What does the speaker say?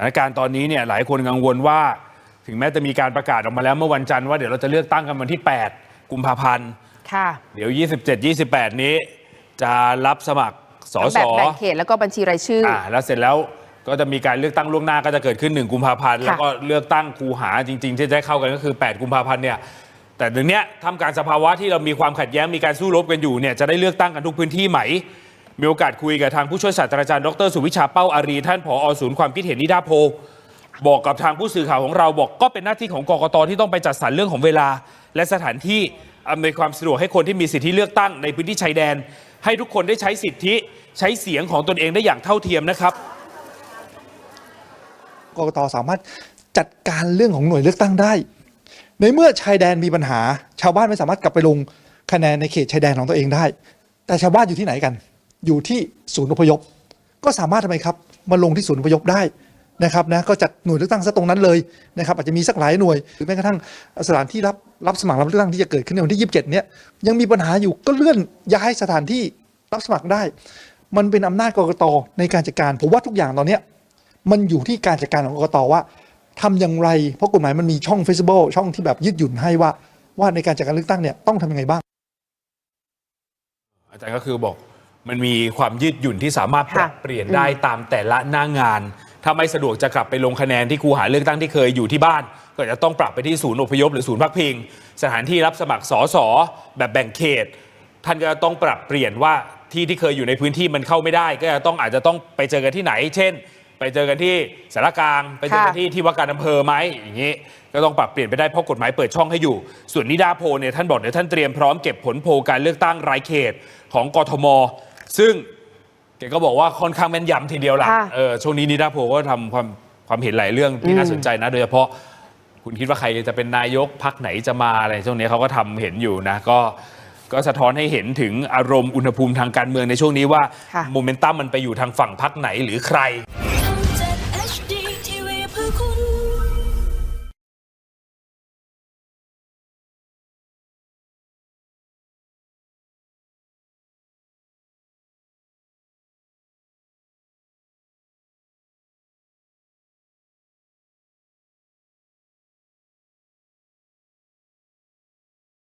านการณ์ตอนนี้เนี่ยหลายคนกังวลว่า ถึงแม้จะมีการประกาศออกมาแล้วเมื่อวันจันทร์ว่าเดี๋ยวเราจะเลือกตั้งกันวันที่ 8 กุมภาพันธ์ค่ะ เดี๋ยว 27 28 นี้จะรับสมัครสทั้งสแบบแบ่งเขตแล้วก็บัญชีรายชื่อออ่าแล้วเสร็จแล้วก็จะมีการเลือกตั้งล่วงหน้าก็จะเกิดขึ้น 1 กุมภาพันธ์ค่ะแล้วก็เลือกตั้งคูหาจริงๆที่จะได้เข้ากันก็คือ 8 กุมภาพันธ์เนี่ยแต่เดี๋ยวนี้ทำการสภาวะที่เรามีความขัดแย้งมีการสู้รบกันอยู่เนี่ยจะได้เลือกตั้งกันทุกพื้นที่ไหม มีโอกาสคุยกับทางผู้ช่วยศาสตราจารย์ดรสุวิชาเป้าอารี ท่านผอศูนย์ความคิดเห็นนิดาโพลบอกกับทางผู้สื่อข่าวของเราบอกก็เป็นหน้าที่ของกกตที่ต้องไปจัดสรรเรื่องของเวลา และสถานที่อำนวยความสะดวกให้คนที่มีสิทธิเลือกตั้งในพื้นที่ชายแดน ให้ทุกคนได้ใช้สิทธิใช้เสียงของตนเองได้อย่างเท่าเทียมนะครับกกตสามารถจัดการเรื่องของหน่วยเลือกตั้งได้ ในเมื่อชายแดนมีปัญหา ชาวบ้านไม่สามารถกลับไปลงคะแนนในเขตชายแดนของตัวเองได้ แต่ชาวบ้านอยู่ที่ไหนกัน อยู่ที่ศูนย์อพยพ ก็สามารถทำไมครับมาลงที่ศูนย์อพยพได้นะครับนะก็จัดหน่วยเลือกตั้งซะตรงนั้นเลยนะครับอาจจะมีสักหลายหน่วยหรือแม้กระทั่งสถานที่รับรับสมัครรับเลือกตั้งที่จะเกิดขึ้นในวันที่ 27เนี่ยยังมีปัญหาอยู่ก็เลื่อนย้ายสถานที่รับสมัครได้ มันเป็นอำนาจกรกตในการจัดการผมว่าทุกอย่างตอนเนี้ยมันอยู่ที่การจัดการของกรกตว่าทำอย่างไร เพราะกฎหมายมันมีช่อง feasible ช่องที่แบบยืดหยุ่นให้ว่าว่าในการจัดการเลือกตั้งเนี่ยต้องทำยังไงบ้าง อาจารย์ก็คือบอก มันมีความยืดหยุ่นที่สามารถปรับค่ะเปลี่ยนได้ตามแต่ละหน้างาน ถ้าไม่สะดวกจะกลับไปลงคะแนนที่ครูหาเลือกตั้งที่เคยอยู่ที่บ้าน ก็จะต้องปรับไปที่ศูนย์อพยพหรือศูนย์พักพิง สถานที่รับสมัครสอสอแบบแบ่งเขต ท่านก็จะต้องปรับเปลี่ยนว่าที่ที่เคยอยู่ในพื้นที่มันเข้าไม่ได้ ก็จะต้องอาจจะต้องไปเจอกันที่ไหน เช่น ไปเจอกันที่สารกลาง ไปเจอกันค่ะที่ที่ว่าการอำเภอไหมอย่างนี้ก็ต้องปรับเปลี่ยนไปได้เพราะกฎหมายเปิดช่องให้อยู่ ส่วนนิดาโพลเนี่ยท่านบอกเดี๋ยวท่านเตรียมพร้อมเก็บผลโพลการเลือกตั้งรายเขตของกทม ซึ่งแกก็บอกว่าค่อนข้างแม่นยำทีเดียวล่ะค่ะเออช่วงนี้นิดาโพลก็ทำความความเห็นหลายเรื่องที่น่าสนใจนะ โดยเฉพาะคุณคิดว่าใครจะเป็นนายกพักไหนจะมาอะไรช่วงนี้เขาก็ทำเห็นอยู่นะ ก็ก็สะท้อนให้เห็นถึงอารมณ์อุณหภูมิทางการเมืองในช่วงนี้ว่าค่ะ โมเมนตัมมันไปอยู่ทางฝั่งพักไหนหรือใคร